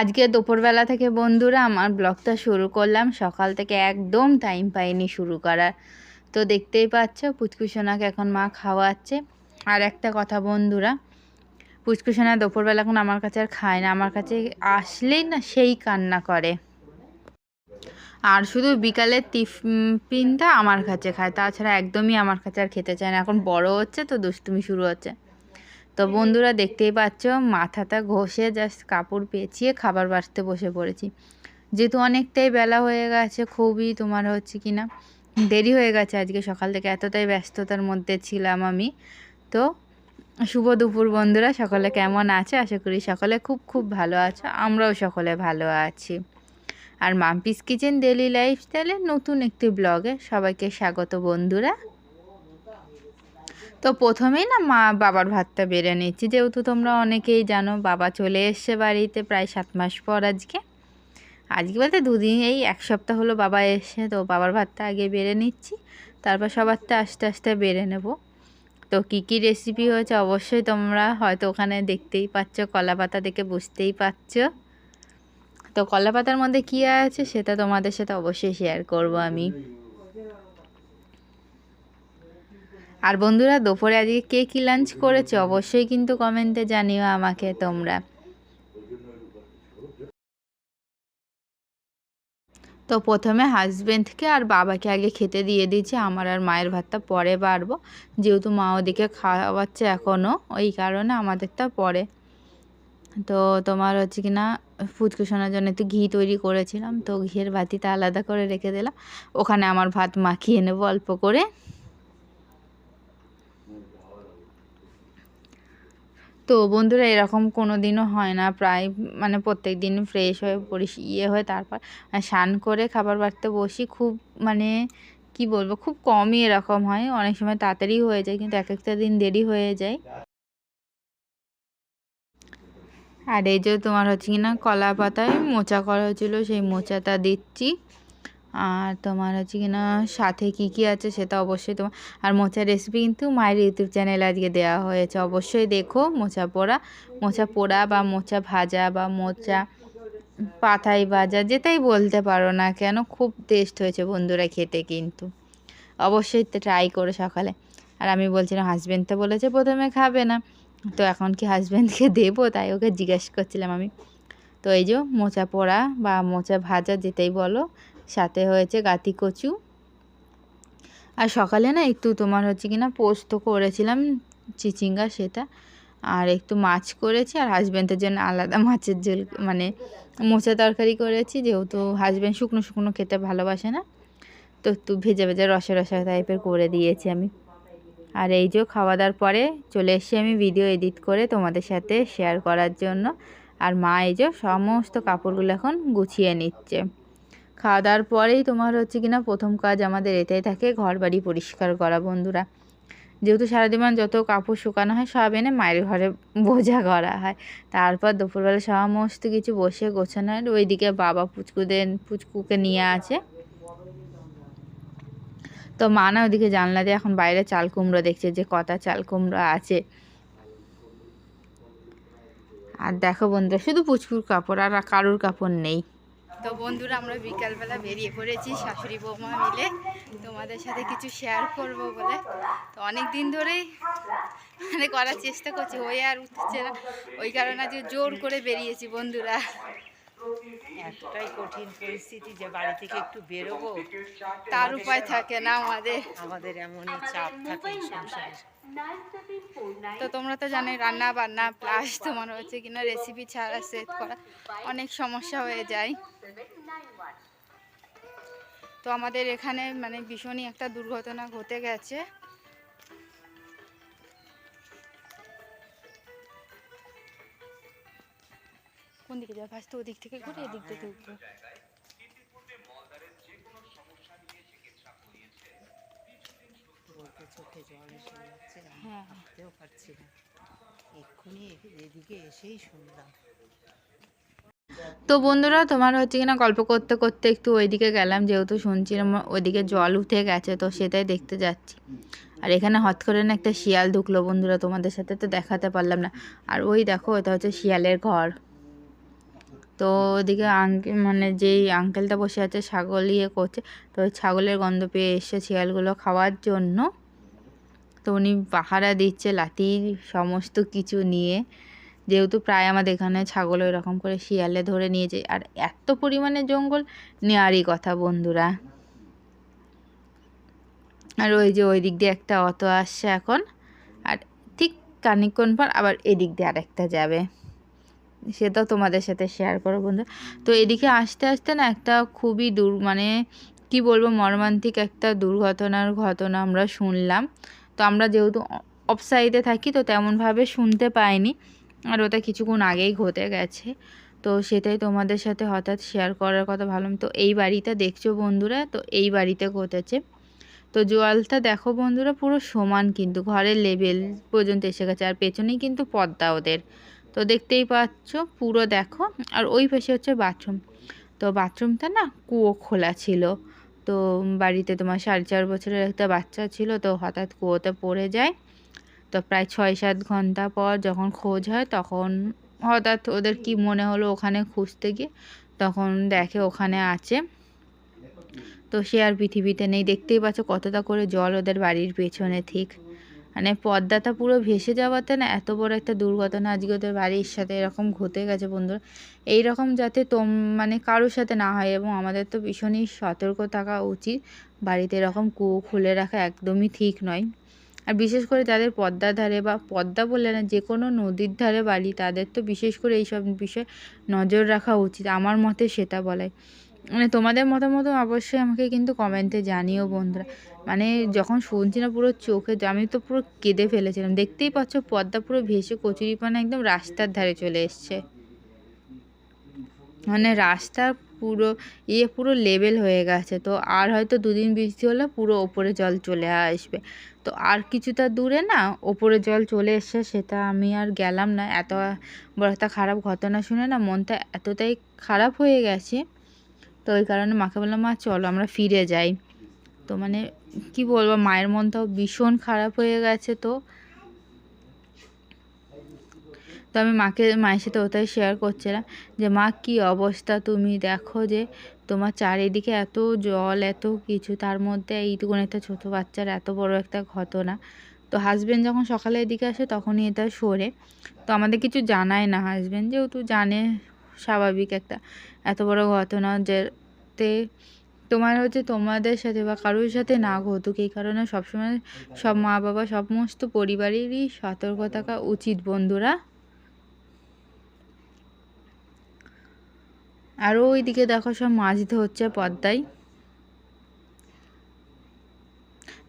আজকে দুপুরবেলা থেকে বন্ধুরা আমার ব্লগটা শুরু করলাম। সকাল থেকে একদম টাইম পাইনি শুরু করার। তো দেখতেই পাচ্ছ পুচকুসোনাকে এখন মা খাওয়াচ্ছে। আর একটা কথা বন্ধুরা পুচকুসোনা দুপুরবেলা এখন আমার কাছে আর খায় না। আমার কাছে আসলেই না সেই কান্না করে। আর শুধু বিকালের টিফিনটা আমার কাছে খায়। তাছাড়া একদমই আমার কাছে আর খেতে চায় না। এখন বড় হচ্ছে তো দুষ্টুমি শুরু হচ্ছে। তো বন্ধুরা দেখতেই পাচ্ছ, মাথাটা ঘষে জাস্ট কাপড় পেঁচিয়ে খাবার বাড়তে বসে পড়েছি। যেহেতু অনেকটাই বেলা হয়ে গেছে, খুবই তোমার হচ্ছে কি না, দেরি হয়ে গেছে আজকে সকাল থেকে, এতটাই ব্যস্ততার মধ্যে ছিলাম আমি। তো শুভ দুপুর বন্ধুরা, সকলে কেমন আছে? আশা করি সকলে খুব খুব ভালো আছো, আমরাও সকলে ভালো আছি। আর মাম্পিস কিচেন ডেলি লাইফস্টাইলে নতুন একটি ব্লগে সবাইকে স্বাগত বন্ধুরা। তো প্রথমেই না মা বাবার ভাতটা বেড়ে নিচ্ছি যেহেতু তোমরা অনেকেই জানো, বাবা চলে এসছে বাড়িতে প্রায় সাত মাস পর আজকে। আজকে বলতে দুদিন এই এক সপ্তাহ হলো বাবা এসে তো বাবার ভাতটা আগে বেড়ে নিচ্ছি। তারপর সবারটা আস্তে আস্তে বেড়ে নেব। তো কী কী রেসিপি হয়েছে অবশ্যই তোমরা হয়তো ওখানে দেখতেই পাচ্ছ, কলা পাতা দেখে বুঝতেই পারছ তো কলা পাতার মধ্যে কী আছে সেটা তোমাদের সাথে অবশ্যই শেয়ার করব আমি। আর বন্ধুরা, দুপুরে আজকে কে কী লাঞ্চ করেছে অবশ্যই কিন্তু কমেন্টে জানিও আমাকে তোমরা। তো প্রথমে হাজব্যান্ডকে আর বাবাকে আগে খেতে দিয়ে দিয়েছি, আমার আর মায়ের ভাতটা পরে বাড়বো যেহেতু মা ওদিকে খাওয়াচ্ছে এখনও ওই কারণে আমাদেরটা পরে। তো তোমার হচ্ছে কি না, ফুচকু শোনার জন্য একটু ঘি তৈরি করেছিলাম, তো ঘিয়ের ভাতিটা আলাদা করে রেখে দিলাম। ওখানে আমার ভাত মাখিয়ে নেব অল্প করে। তো বন্ধুরা এরকম কোনো দিনও হয় না। প্রায় মানে প্রত্যেক দিন ফ্রেশ হয়ে পরিষ ইয়ে হয়ে তারপর স্নান করে খাবার বাড়তে বসি। খুব মানে কি বলব, খুব কমই এরকম হয়। অনেক সময় তাড়াতাড়ি হয়ে যায়, কিন্তু এক একটা দিন দেরি হয়ে যায়। আর এই যে তোমার হচ্ছে কি না, কলা পাতায় মোচা করা হয়েছিলো, সেই মোচাটা দিচ্ছি। আর তোমার হচ্ছে কি না, সাথে কী কী আছে সেটা অবশ্যই তোমার আর মোচার রেসিপি কিন্তু মায়ের ইউটিউব চ্যানেলে আজকে দেওয়া হয়েছে। অবশ্যই দেখো মোচা পোড়া মোচা পোড়া বা মোচা ভাজা বা মোচা পাতাই ভাজা, যেটাই বলতে পারো না কেন, খুব টেস্ট হয়েছে বন্ধুরা খেতে কিন্তু। অবশ্যই ট্রাই করো সকালে। আর আমি বলছিলাম হাজব্যান্ড তো বলেছে প্রথমে খাবে না। তো এখন কি হাজব্যান্ডকে দেবো? তাই ওকে জিজ্ঞেস করছিলাম আমি। তো এই যে মোচা পোড়া বা মোচা ভাজা যেটাই বলো সাথে হয়েছে গাতি কচু। আর সকালে না একটু তোমার হচ্ছে কি না পোস্ত করেছিলাম, চিচিঙ্গা সেটা, আর একটু মাছ করেছি, আর হাজব্যান্ডের জন্য আলাদা মাছের ঝোল মানে মোচা তরকারি করেছি, যেহেতু হাজব্যান্ড শুকনো শুকনো খেতে ভালোবাসে না, তো একটু ভেজে ভেজে রসা রসা টাইপের করে দিয়েছি আমি। আর এই যে খাওয়া দাওয়ার পরে চলে এসেছি আমি ভিডিও এডিট করে তোমাদের সাথে শেয়ার করার জন্য। আর মা এই যে সমস্ত কাপড়গুলো এখন গুছিয়ে নিচ্ছে। খাওয়া দাওয়ার পরেই তোমার হচ্ছে কিনা প্রথম কাজ আমাদের এটাই থাকে ঘর বাড়ি পরিষ্কার করা বন্ধুরা। যেহেতু সারাদিন যত কাপড় শুকানো হয় সব এনে মায়ের ঘরে বোঝা করা হয়। তারপর দুপুরবেলা সমস্ত কিছু বসে গোছানো হয়। ওইদিকে বাবা পুচকুদের, পুচকুকে নিয়ে আছে। তো মা না ওদিকে জানলা দিয়ে এখন বাইরে চাল কুমড়ো দেখছে যে কটা চাল কুমড়ো আছে। আর দেখো বন্ধুরা, শুধু পুচকুর কাপড় আর কারুর কাপড় নেই। তো বন্ধুরা আমরা বিকালবেলা বেরিয়ে পড়েছি শাশুড়ি বৌমা মিলে। তোমাদের সাথে কিছু শেয়ার করব বলে। তো অনেক দিন ধরেই মানে করার চেষ্টা করছি হয়ে আর উঠছে না। ওই কারণে যে জোর করে বেরিয়েছি বন্ধুরা। এতটাই কঠিন পরিস্থিতি যে বাড়ি থেকে একটু বেরোবো। তার উপায় থাকে না আমাদের। আমাদের এমনই চাপ থাকে সংসারে। তো তোমরা তো জানোই রান্না বান্না প্লাস তোমার হচ্ছে কিনা রেসিপি ছাড়া সেট করা অনেক সমস্যা হয়ে যায়। তো আমাদের এখানে মানে ভীষণই একটা দুর্ঘটনা ঘটে গেছে। কোন দিকে যাবে? ফার্স্ট ওদিক থেকে ঘুরে এদিক থেকে উঠবো। ভাবতেও পারছি না। এক্ষুনি এদিকে এসেই শুনলাম। তো বন্ধুরা, তোমার হচ্ছে কিনা গল্প করতে করতে একটু ওইদিকে গেলাম, যেহেতু শুনছিলাম ওইদিকে জল উঠে গেছে, তো সেটাই দেখতে যাচ্ছি। আর এখানে হট করে না একটা শিয়াল ঢুকলো বন্ধুরা, তোমাদের সাথে তো দেখাতে পারলাম না। আর ওই দেখো এটা হচ্ছে শিয়ালের ঘর। তো ওদিকে আঙ্কেল মানে যেই আঙ্কেলটা বসে আছে, ছাগল ইয়ে করছে, তো ওই ছাগলের গন্ধ পেয়ে এসছে শিয়ালগুলো খাওয়ার জন্য। তো উনি পাহারা দিচ্ছে লাঠি, সমস্ত কিছু নিয়ে। যেহেতু প্রায় আমাদের এখানে ছাগল এরকম করে শিয়ালে ধরে নিয়ে যায় আর এত পরিমাণে জঙ্গল নেওয়ারই কথা বন্ধুরা। আর ওই যে ওই দিক দিয়ে একটা অটো আসছে এখন। আর ঠিক খানিকক্ষণ পর আবার এদিক দিয়ে আরেকটা যাবে। সেটাও তোমাদের সাথে শেয়ার করো বন্ধু তো এদিকে আসতে আসতে না একটা খুবই দূর মানে কি বলব, মর্মান্তিক একটা দুর্ঘটনার ঘটনা আমরা শুনলাম। আমরা যেহেতু অফ সাইডে থাকি, তো তেমনভাবে শুনতে পাইনি। আর ওটা কিছুক্ষণ আগেই ঘটে গেছে। তো সেটাই তোমাদের সাথে হঠাৎ শেয়ার করার কথা ভাবলাম। তো এই বাড়িটা দেখছ বন্ধুরা? তো এই বাড়িতে ঘটেছে। তো জলটা দেখো বন্ধুরা, পুরো সমান কিন্তু, ঘরের লেভেল পর্যন্ত এসে গেছে। আর পেছনেই কিন্তু পদ্মা ওদের। তো দেখতেই পাচ্ছ, পুরো দেখো। আর ওই পাশে হচ্ছে বাথরুম তো বাথরুমটা না কুয়ো খোলা ছিল। তো বাড়িতে তোমার সাড়ে চার বছরের একটা বাচ্চা ছিল, তো হঠাৎ কুয়োতে পড়ে যায়। তো প্রায় ছয় সাত ঘণ্টা পর যখন খোঁজ হয় তখন হঠাৎ ওদের কি মনে হলো ওখানে খুঁজতে গিয়ে, তখন দেখে ওখানে আছে। তো সে আর পৃথিবীতে নেই, দেখতেই পাচ্ছ কতটা করে জল ওদের বাড়ির পেছনে ঠিক মানে পদ্মাটা পুরো ভেসে যাওয়াতে না এত বড় একটা দুর্ঘটনা আজকে ওদের বাড়ির সাথে এরকম ঘটে গেছে বন্ধুরা। এই রকম যাতে তোম মানে কারোর সাথে না হয় এবং আমাদের তো ভীষণই সতর্ক থাকা উচিত। বাড়িতে এরকম কুয়ো খুলে রাখা একদমই ঠিক নয়। আর বিশেষ করে যাদের পদ্মার ধারে বা পদ্মা বললে না, যে কোনো নদীর ধারে বাড়ি, তাদের তো বিশেষ করে এইসব বিষয়ে নজর রাখা উচিত। আমার মতে সেটা বলাই মানে তোমাদের মতামত অবশ্যই আমাকে কিন্তু কমেন্টে জানিও বন্ধুরা। মানে যখন শুনছি না পুরো চোখে আমি তো পুরো কেঁদে ফেলেছিলাম। দেখতেই পাচ্ছ পদ্মা পুরো ভেসে কচুরিপানা একদম রাস্তার ধারে চলে এসছে। মানে রাস্তা পুরো ইয়ে পুরো লেভেল হয়ে গেছে। তো আর হয়তো দুদিন বৃষ্টি হলে পুরো ওপরে জল চলে আসবে। তো আর কিছুটা দূরে না ওপরে জল চলে এসছে, সেটা আমি আর গেলাম না। এত বড় একটা খারাপ ঘটনা শুনে না মনটা এতটাই খারাপ হয়ে গেছে তো ওই কারণে মাকে বললাম, মা, চলো আমরা ফিরে যাই। তো মানে কি বলব, মায়ের মনটাও ভীষণ খারাপ হয়ে গেছে তো। তো আমি মাকে, মায়ের সাথে ওটাই শেয়ার করছিলাম যে, মা, কি অবস্থা? তুমি দেখো যে, তোমার চারিদিকে এত জল, এত কিছু, তার মধ্যে এইটুকুন একটা ছোটো বাচ্চার এত বড় একটা ঘটনা। তো হাজব্যান্ড যখন সকালে এদিকে আসে, তখনই এটা সরে। তো আমাদের কিছু জানায় না হাজব্যান্ড যেহেতু জানে স্বাভাবিক একটা, এত বড় ঘটনা যেতে তোমার হচ্ছে তোমাদের সাথে বা কারোর সাথে না ঘটুক, এই কারণে সবসময় সব মা বাবা সমস্ত পরিবারেরই সতর্ক থাকা উচিত বন্ধুরা। আরও ওইদিকে দেখো সব মাছ হচ্ছে পদ্মায়।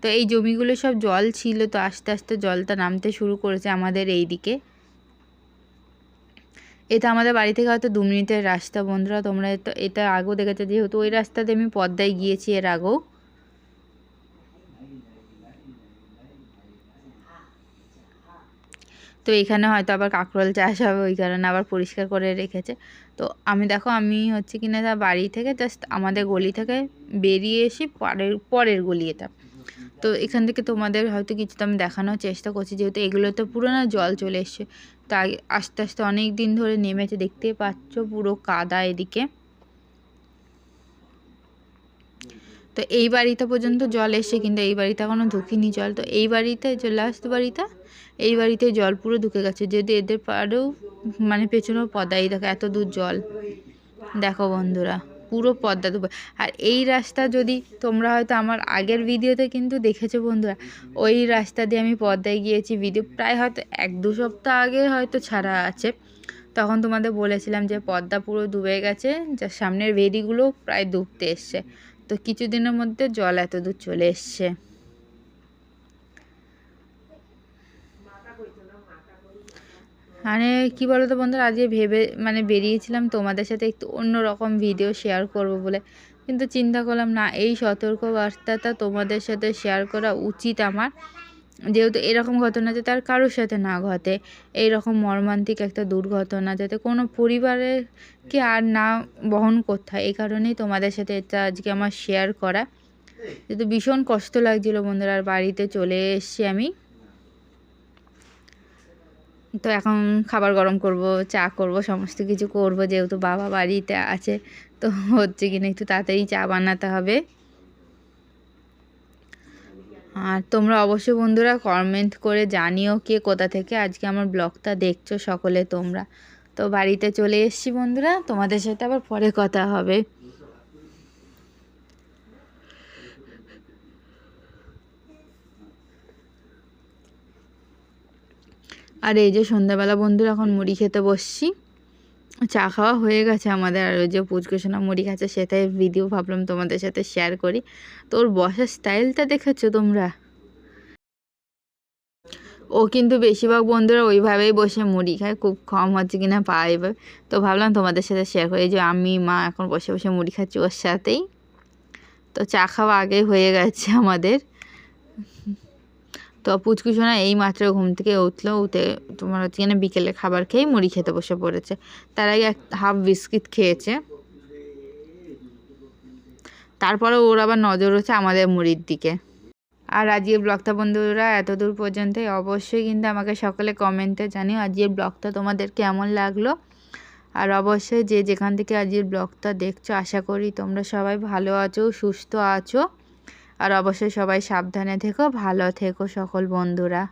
তো এই জমিগুলো সব জল ছিল, তো আস্তে আস্তে জলটা নামতে শুরু করেছে আমাদের এই দিকে এটা আমাদের বাড়ি থেকে হয়তো দু মিনিটের রাস্তা বন্ধুরা, তোমরা তো এটা আগেও দেখেছ, যেহেতু ওই রাস্তাতে আমি পদ্মায় গিয়েছি এর আগেও। তো এখানে হয়তো আবার কাঁকরোল চাষ হবে, ওই কারণে আবার পরিষ্কার করে রেখেছে। তো আমি দেখো, আমি হচ্ছে কিনা বাড়ি থেকে জাস্ট আমাদের গলি থেকে বেরিয়ে এসে পরের পরের গলি এটা। তো এখান থেকে তোমাদের হয়তো কিছুটা আমি দেখানোর চেষ্টা করছি, যেহেতু এগুলোতে পুরো না জল চলে এসছে। তাই আস্তে আস্তে অনেক দিন ধরে নেমেছে দেখতে পাচ্ছ পুরো কাদা এদিকে। তো এই বাড়িটা পর্যন্ত জল এসে কিন্তু এই বাড়িতে এখনও ঢুকিনি জল। তো এই বাড়িতে, যে লাস্ট বাড়িটা, এই বাড়িতে জল পুরো ঢুকে গেছে। যদি এদের পাড়েও মানে পেছনেও পদাই দেখো, এত দূর জল। দেখো বন্ধুরা। পুরো পদ্মা দুপুর আর এই রাস্তা যদি তোমরা হয়তো আমার আগের ভিডিওতে কিন্তু দেখেছ বন্ধুরা, ওই রাস্তা দিয়ে আমি পদ্মায় গিয়েছি ভিডিও প্রায় হয়তো এক দু সপ্তাহ আগে হয়তো ছাড়া আছে। তখন তোমাদের বলেছিলাম যে পদ্মা পুরো ডুবে গেছে, যা সামনের ভেরিগুলো প্রায় ডুবতে এসছে। তো কিছুদিনের মধ্যে জল এত দূর চলে এসছে। মানে কী বলো তো বন্ধুরা আজকে ভেবে মানে বেরিয়েছিলাম তোমাদের সাথে একটু অন্য রকম ভিডিও শেয়ার করব বলে। কিন্তু চিন্তা করলাম, না, এই সতর্ক বার্তাটা তোমাদের সাথে শেয়ার করা উচিত আমার। যেহেতু এরকম ঘটনা যাতে আর কারোর সাথে না ঘটে এই রকম মর্মান্তিক একটা দুর্ঘটনা যাতে কোনো পরিবারেরকে আর না বহন করতে হয়, এই কারণেই তোমাদের সাথে এটা আজকে আমার শেয়ার করা। যেহেতু ভীষণ কষ্ট লাগছিল বন্ধুরা, আর বাড়িতে চলে এসছি আমি। তো এখন খাবার গরম করব, চা করব, সমস্ত কিছু করব, যেহেতু বাবা বাড়িতে আছে, তো হচ্ছে কিনা একটু তাড়াতাড়ি চা বানাতে হবে। আর তোমরা অবশ্যই বন্ধুরা কমেন্ট করে জানিও কে কোথা থেকে আজকে আমার ব্লগটা দেখছ সকলে তোমরা। তো বাড়িতে চলে এসেছি বন্ধুরা, তোমাদের সাথে আবার পরে কথা হবে। আর এই যে সন্ধ্যাবেলা বন্ধুরা এখন মুড়ি খেতে বসছি। চা খাওয়া হয়ে গেছে আমাদের, আর ওই যে পুচকুসোনা মুড়ি খাচ্ছে, সেটাই ভিডিও ভাবলাম তোমাদের সাথে শেয়ার করি। তো ওর বসার স্টাইলটা দেখেছ তোমরা? ও কিন্তু বেশিরভাগ বন্ধুরা ওইভাবেই বসে মুড়ি খায়, খুব কম হচ্ছে কিনা পায় এবার তো ভাবলাম তোমাদের সাথে শেয়ার করি যে আমি, মা এখন বসে বসে মুড়ি খাচ্ছি ওর সাথেই। তো চা খাওয়া আগে হয়ে গেছে আমাদের। তো পুচকুসোনা এই মাত্র ঘুম থেকে উঠল, উঠে তোমার হচ্ছে বিকেলে খাবার খেয়েই মুড়ি খেতে বসে পড়েছে। তার আগে এক হাফ বিস্কিট খেয়েছে। তারপরে ওর আবার নজর হচ্ছে আমাদের মুড়ির দিকে। আর আজকের ব্লগটা বন্ধুরা এত দূর পর্যন্তই অবশ্যই কিন্তু আমাকে সকলে কমেন্টে জানিও আজকের ব্লগটা তোমাদের কেমন লাগল। আর অবশ্যই যে যেখান থেকে আজকের ব্লগটা দেখছ, আশা করি তোমরা সবাই ভালো আছো, সুস্থ আছো। আর অবশ্যই সবাই সাবধানে থেকো ভালো থেকো সকল বন্ধুরা।